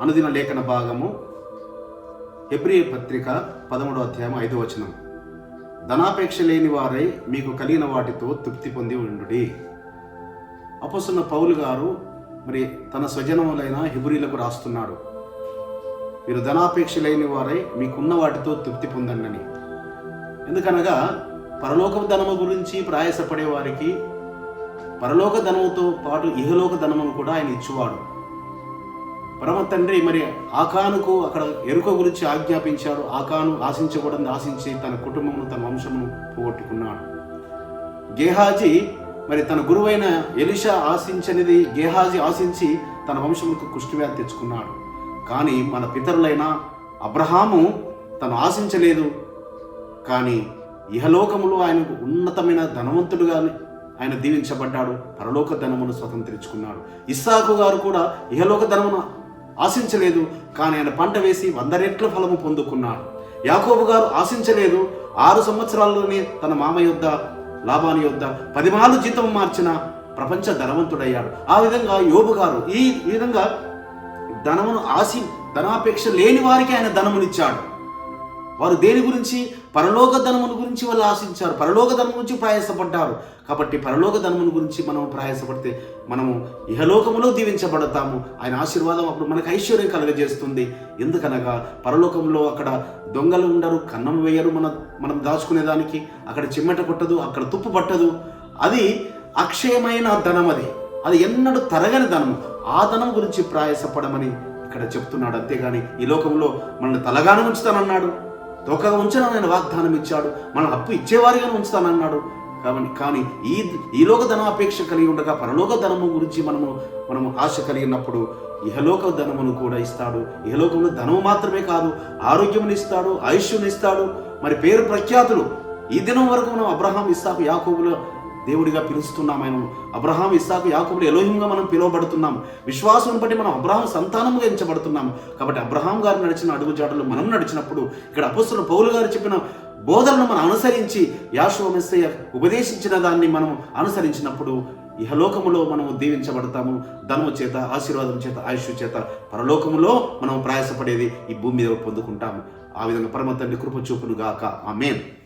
అనుదిన లేఖన భాగము హెబ్రి పత్రిక పదమూడో అధ్యాయం ఐదో వచనం. ధనాపేక్ష లేని వారై మీకు కలిగిన వాటితో తృప్తి పొంది ఉండుడి. అపసున్న పౌలు గారు మరి తన స్వజనములైన హిబురీలకు రాస్తున్నాడు. మీరు ధనాపేక్ష లేని వారై మీకున్న వాటితో తృప్తి పొందండి ఎందుకనగా పరలోక ధనము గురించి ప్రయాసపడే వారికి పరలోక ధనముతో పాటు ఇహలోక ధనమును కూడా ఆయన ఇచ్చేవాడు. పరమ తండ్రి మరి ఆకానుకు అక్కడ ఎరుక గురించి ఆజ్ఞాపించాడు. ఆకాను ఆశించకూడదని ఆశించి తన కుటుంబమును తన వంశమును పోగొట్టుకున్నాడు. గేహాజీ మరి తన గురువైన ఎలిషా ఆశించనిది గేహాజీ ఆశించి తన వంశములకు కుష్టివ్యాధి తెచ్చుకున్నాడు. కానీ మన పితరులైన అబ్రహాము తను ఆశించలేదు. కానీ ఇహలోకములో ఆయనకు ఉన్నతమైన ధనవంతుడుగా ఆయన దీవించబడ్డాడు. పరలోక ధనమును స్వతంత్రించుకున్నాడు. ఇస్సాకు గారు కూడా ఇహలోక ధనమును ఆశించలేదు కానీ ఆయన పంట వేసి వంద రెట్ల ఫలము పొందుకున్నాడు. యాకోబు గారు ఆశించలేదు ఆరు సంవత్సరాల్లోనే తన మామ యొద్ద లాభాని యొద్ద పదిమాలు జీతం మార్చిన ప్రపంచ ధనవంతుడయ్యాడు. ఆ విధంగా యోబు గారు ఈ విధంగా ధనమును ఆశి ధనాపేక్ష లేని వారికి ఆయన ధనమునిచ్చాడు. వారు దేని గురించి? పరలోక ధనమును గురించి వాళ్ళు ఆశించారు. పరలోక ధనం గురించి ప్రయాసపడ్డారు. కాబట్టి పరలోక ధనమును గురించి మనం ప్రయాసపడితే మనము ఇహలోకములో దీవించబడతాము. ఆయన ఆశీర్వాదం అప్పుడు మనకు ఐశ్వర్యం కలగజేస్తుంది. ఎందుకనగా పరలోకంలో అక్కడ దొంగలు ఉండరు కన్నం వేయరు మన మనం దాచుకునేదానికి. అక్కడ చిమ్మట కొట్టదు అక్కడ తుప్పు పట్టదు. అది అక్షయమైన ధనం అది. అది ఎన్నడూ తరగని ధనము ఆ ధనం గురించి ప్రయాసపడమని ఇక్కడ చెప్తున్నాడు. అంతేగాని ఈ లోకంలో మనల్ని తలగానే ఉంచుతానన్నాడు. తోకగా ఉంచనని ఆయన వాగ్దానం ఇచ్చాడు. మనం అప్పు ఇచ్చేవారిగానే ఉంచుతానన్నాడు. కాబట్టి కానీ ఈ ఈ లోక ధనాపేక్ష కలిగి ఉండగా పరలోక ధనము గురించి మనము మనము ఆశ కలిగినప్పుడు ఇహలోక ధనమును కూడా ఇస్తాడు. ఇహలోకంలో ధనము మాత్రమే కాదు ఆరోగ్యమును ఇస్తాడు ఆయుష్యుని ఇస్తాడు. మరి పేరు ప్రఖ్యాతులు. ఈ దినం వరకు మనం అబ్రహాం ఇస్తాకు యాకోబుల దేవుడిగా పిలుస్తున్నాం ఆయన. అబ్రహాం ఇస్సాకు యాకుబులు ఎలోహింగా మనం పిలువబడుతున్నాం. విశ్వాసం బట్టి మనం అబ్రహాం సంతానముగా ఎంచబడుతున్నాం. కాబట్టి అబ్రహాం గారు నడిచిన అడుగుజాడలు మనం నడిచినప్పుడు ఇక్కడ అపస్తుల పౌలు గారు చెప్పిన బోధనను మనం అనుసరించి యాశో ఉపదేశించిన దాన్ని మనం అనుసరించినప్పుడు ఇహలోకములో మనము దీవించబడతాము. ధనము చేత ఆశీర్వాదం చేత ఆయుష్ చేత పరలోకములో మనం ప్రయాసపడేది ఈ భూమి మీద పొందుకుంటాము. ఆ విధంగా పరమ తండ్రి కృప చూపును గాక ఆమెన్.